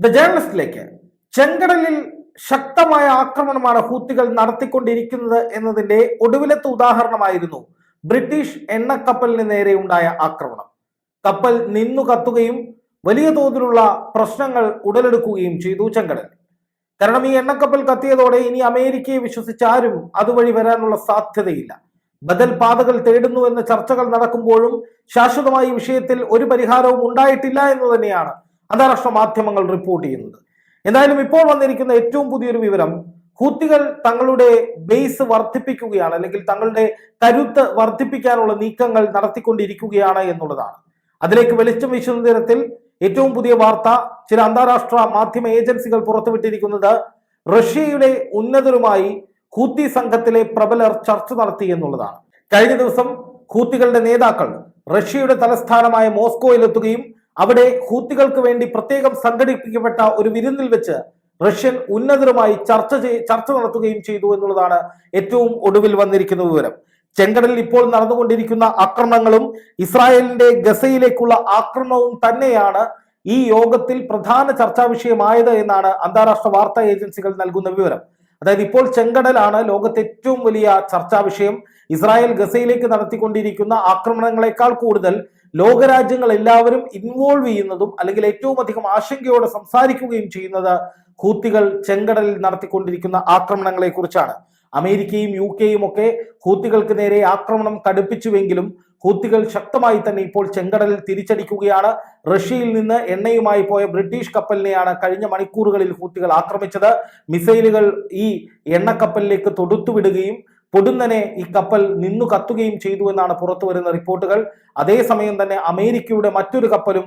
The ജേർണലിസ്റ്റിലേക്ക് ചെങ്കടലിൽ ശക്തമായ ആക്രമണമാണ് ഹൂത്തികൾ നടത്തിക്കൊണ്ടിരിക്കുന്നത് എന്നതിന്റെ ഒടുവിലത്തെ ഉദാഹരണമായിരുന്നു ബ്രിട്ടീഷ് എണ്ണക്കപ്പലിന് നേരെ ഉണ്ടായ ആക്രമണം. കപ്പൽ നിന്നു കത്തുകയും വലിയ തോതിലുള്ള പ്രശ്നങ്ങൾ ഉടലെടുക്കുകയും ചെയ്തു ചെങ്കടൽ. കാരണം ഈ എണ്ണക്കപ്പൽ കത്തിയതോടെ ഇനി അമേരിക്കയെ വിശ്വസിച്ച ആരും അതുവഴി വരാനുള്ള സാധ്യതയില്ല. ബദൽ പാതകൾ തേടുന്നു എന്ന ചർച്ചകൾ നടക്കുമ്പോഴും ശാശ്വതമായി വിഷയത്തിൽ ഒരു പരിഹാരവും ഉണ്ടായിട്ടില്ല എന്ന് തന്നെയാണ് അന്താരാഷ്ട്ര മാധ്യമങ്ങൾ റിപ്പോർട്ട് ചെയ്യുന്നത്. എന്തായാലും ഇപ്പോൾ വന്നിരിക്കുന്ന ഏറ്റവും പുതിയൊരു വിവരം ഹൂത്തികൾ തങ്ങളുടെ ബേസ് വർദ്ധിപ്പിക്കുകയാണ് അല്ലെങ്കിൽ തങ്ങളുടെ കരുത്ത് വർദ്ധിപ്പിക്കാനുള്ള നീക്കങ്ങൾ നടത്തിക്കൊണ്ടിരിക്കുകയാണ് എന്നുള്ളതാണ്. അതിലേക്ക് വെളിച്ചം വീശുന്ന തരത്തിൽ ഏറ്റവും പുതിയ വാർത്ത ചില അന്താരാഷ്ട്ര മാധ്യമ ഏജൻസികൾ പുറത്തുവിട്ടിരിക്കുന്നത് റഷ്യയുടെ ഉന്നതരുമായി ഹൂത്തി സംഘത്തിലെ പ്രബലർ ചർച്ച നടത്തി എന്നുള്ളതാണ്. കഴിഞ്ഞ ദിവസം ഹൂത്തികളുടെ നേതാക്കൾ റഷ്യയുടെ തലസ്ഥാനമായ മോസ്കോയിലെത്തുകയും അവിടെ ഹൂത്തികൾക്ക് വേണ്ടി പ്രത്യേകം സംഘടിപ്പിക്കപ്പെട്ട ഒരു വിരുന്നിൽ വെച്ച് റഷ്യൻ ഉന്നതരുമായി ചർച്ച ചർച്ച നടത്തുകയും ചെയ്തു എന്നുള്ളതാണ് ഏറ്റവും ഒടുവിൽ വന്നിരിക്കുന്ന വിവരം. ചെങ്കടലിൽ ഇപ്പോൾ നടന്നുകൊണ്ടിരിക്കുന്ന ആക്രമണങ്ങളും ഇസ്രായേലിന്റെ ഗസയിലേക്കുള്ള ആക്രമണവും തന്നെയാണ് ഈ യോഗത്തിൽ പ്രധാന ചർച്ചാ വിഷയമായത് എന്നാണ് അന്താരാഷ്ട്ര വാർത്താ ഏജൻസികൾ നൽകുന്ന വിവരം. അതായത് ഇപ്പോൾ ചെങ്കടലാണ് ലോകത്തെ ഏറ്റവും വലിയ ചർച്ചാ വിഷയം. ഇസ്രായേൽ ഗസയിലേക്ക് നടത്തിക്കൊണ്ടിരിക്കുന്ന ആക്രമണങ്ങളെക്കാൾ കൂടുതൽ ലോകരാജ്യങ്ങൾ എല്ലാവരും ഇൻവോൾവ് ചെയ്യുന്നതും അല്ലെങ്കിൽ ഏറ്റവും അധികം ആശങ്കയോടെ സംസാരിക്കുകയും ചെയ്യുന്നത് ഹൂത്തികൾ ചെങ്കടലിൽ നടത്തിക്കൊണ്ടിരിക്കുന്ന ആക്രമണങ്ങളെ കുറിച്ചാണ് അമേരിക്കയും യു കെയും ഒക്കെ ഹൂത്തികൾക്ക് നേരെ ആക്രമണം കടുപ്പിച്ചുവെങ്കിലും ഹൂത്തികൾ ശക്തമായി തന്നെ ഇപ്പോൾ ചെങ്കടലിൽ തിരിച്ചടിക്കുകയാണ്. റഷ്യയിൽ നിന്ന് എണ്ണയുമായി പോയ ബ്രിട്ടീഷ് കപ്പലിനെയാണ് കഴിഞ്ഞ മണിക്കൂറുകളിൽ ഹൂത്തികൾ ആക്രമിച്ചത്. മിസൈലുകൾ ഈ എണ്ണക്കപ്പലിലേക്ക് തൊടുത്തുവിടുകയും പൊടുന്നനെ ഈ കപ്പൽ നിന്നു കത്തുകയും ചെയ്തു എന്നാണ് പുറത്തു വരുന്ന റിപ്പോർട്ടുകൾ. അതേസമയം തന്നെ അമേരിക്കയുടെ മറ്റൊരു കപ്പലും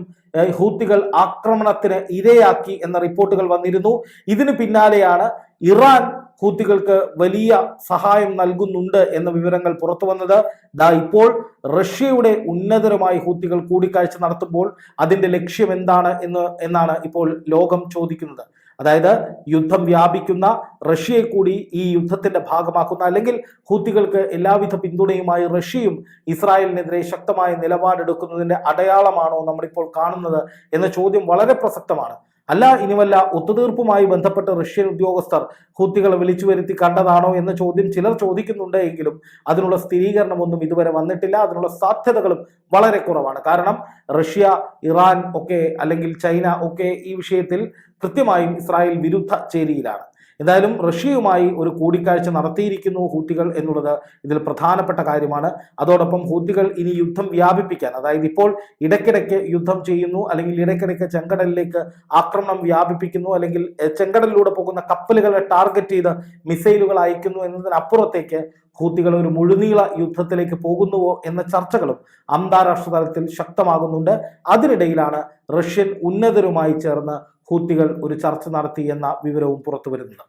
ഹൂത്തികൾ ആക്രമണത്തിന് ഇരയാക്കി എന്ന റിപ്പോർട്ടുകൾ വന്നിരുന്നു. ഇതിനു പിന്നാലെയാണ് ഇറാൻ ഹൂത്തികൾക്ക് വലിയ സഹായം നൽകുന്നുണ്ട് എന്ന വിവരങ്ങൾ പുറത്തു വന്നത്. ദാ ഇപ്പോൾ റഷ്യയുടെ ഉന്നതരുമായി ഹൂത്തികൾ കൂടിക്കാഴ്ച നടത്തുമ്പോൾ അതിന്റെ ലക്ഷ്യം എന്താണ് എന്ന് എന്നാണ് ഇപ്പോൾ ലോകം ചോദിക്കുന്നത്. അതായത് യുദ്ധം വ്യാപിക്കുന്ന റഷ്യയെ കൂടി ഈ യുദ്ധത്തിന്റെ ഭാഗമാക്കുന്ന അല്ലെങ്കിൽ ഹൂത്തികൾക്ക് എല്ലാവിധ പിന്തുണയുമായി റഷ്യയും ഇസ്രായേലിനെതിരെ ശക്തമായ നിലപാടെടുക്കുന്നതിന്റെ അടയാളമാണോ നമ്മളിപ്പോൾ കാണുന്നത് എന്ന ചോദ്യം വളരെ പ്രസക്തമാണ്. അല്ല ഇനി വല്ല ഒത്തുതീർപ്പുമായി ബന്ധപ്പെട്ട് റഷ്യൻ ഉദ്യോഗസ്ഥർ ഹൂത്തികളെ വിളിച്ചു വരുത്തി കണ്ടതാണോ എന്ന ചോദ്യം ചിലർ ചോദിക്കുന്നുണ്ട് എങ്കിലും അതിനുള്ള സ്ഥിരീകരണമൊന്നും ഇതുവരെ വന്നിട്ടില്ല. അതിനുള്ള സാധ്യതകളും വളരെ കുറവാണ്. കാരണം റഷ്യ ഇറാൻ ഒക്കെ അല്ലെങ്കിൽ ചൈന ഒക്കെ ഈ വിഷയത്തിൽ കൃത്യമായും ഇസ്രായേൽ വിരുദ്ധ ചേരിയിലാണ്. എന്തായാലും റഷ്യയുമായി ഒരു കൂടിക്കാഴ്ച നടത്തിയിരിക്കുന്നു ഹൂത്തികൾ എന്നുള്ളത് ഇതിൽ പ്രധാനപ്പെട്ട കാര്യമാണ്. അതോടൊപ്പം ഹൂത്തികൾ ഇനി യുദ്ധം വ്യാപിപ്പിക്കാൻ അതായത് ഇപ്പോൾ ഇടയ്ക്കിടയ്ക്ക് യുദ്ധം ചെയ്യുന്നു അല്ലെങ്കിൽ ഇടയ്ക്കിടയ്ക്ക് ചെങ്കടലിലേക്ക് ആക്രമണം വ്യാപിപ്പിക്കുന്നു അല്ലെങ്കിൽ ചെങ്കടലിലൂടെ പോകുന്ന കപ്പലുകളെ ടാർഗറ്റ് ചെയ്ത് മിസൈലുകൾ അയക്കുന്നു എന്നതിനപ്പുറത്തേക്ക് ഹൂത്തികൾ ഒരു മുഴുനീള യുദ്ധത്തിലേക്ക് പോകുന്നുവോ എന്ന ചർച്ചകളും അന്താരാഷ്ട്ര തലത്തിൽ ശക്തമാകുന്നുണ്ട്. അതിനിടയിലാണ് റഷ്യൻ ഉന്നതരുമായി ചേർന്ന് ഹൂത്തികൾ ഒരു ചർച്ച നടത്തി എന്ന വിവരവും പുറത്തു വരുന്നത്